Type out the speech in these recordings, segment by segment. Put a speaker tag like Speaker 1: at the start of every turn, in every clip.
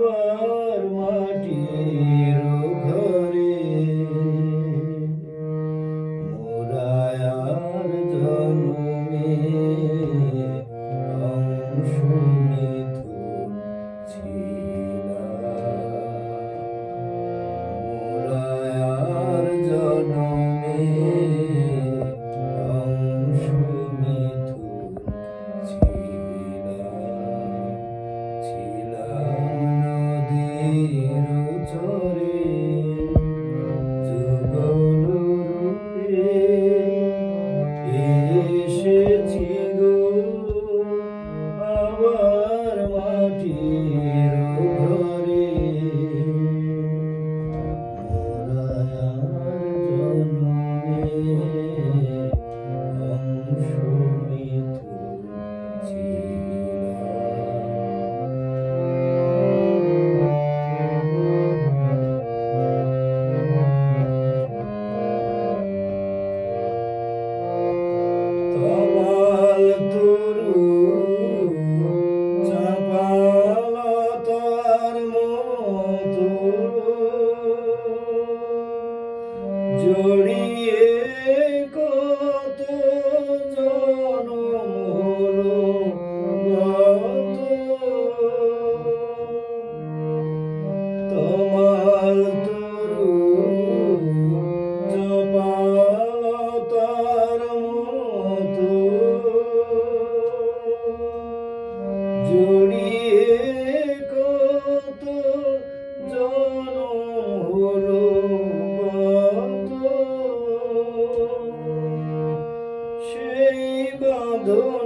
Speaker 1: 我 Oh. Salvador.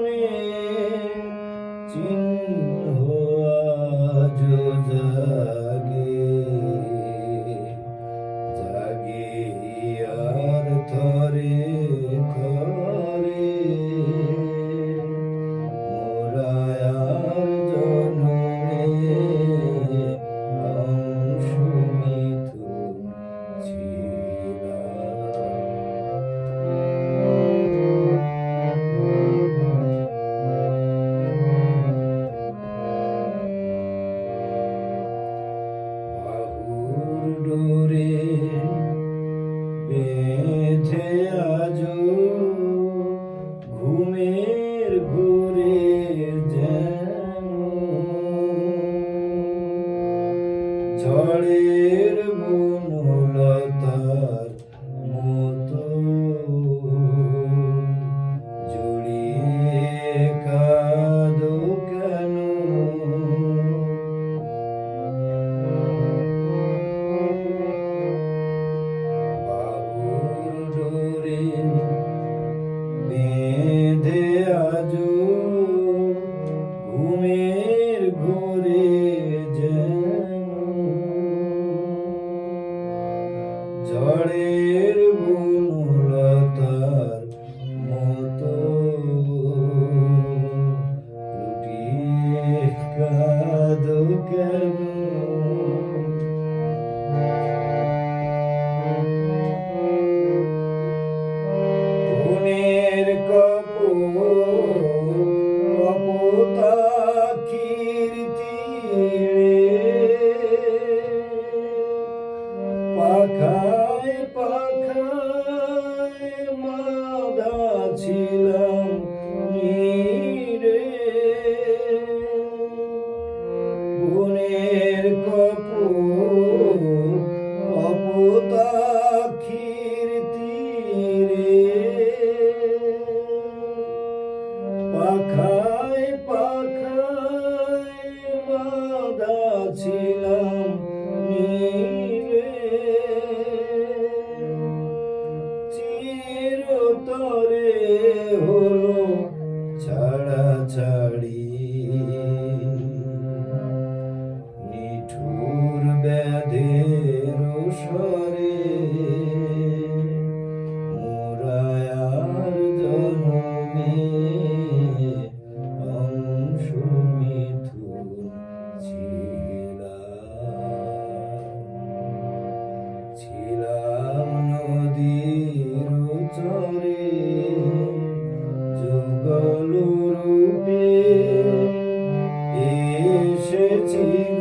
Speaker 1: বেঁধে আজ ঘুমের ঘুরে যেন। ঝড়ের মুখ আজ ঘুমের ঘরে যেন ঝড়ে ছিলাম চিরতরে হলো ছাড়া ছাড়ি। নিঠুর ব্যাধের সরে মোরায়ার জন্মে এসেছি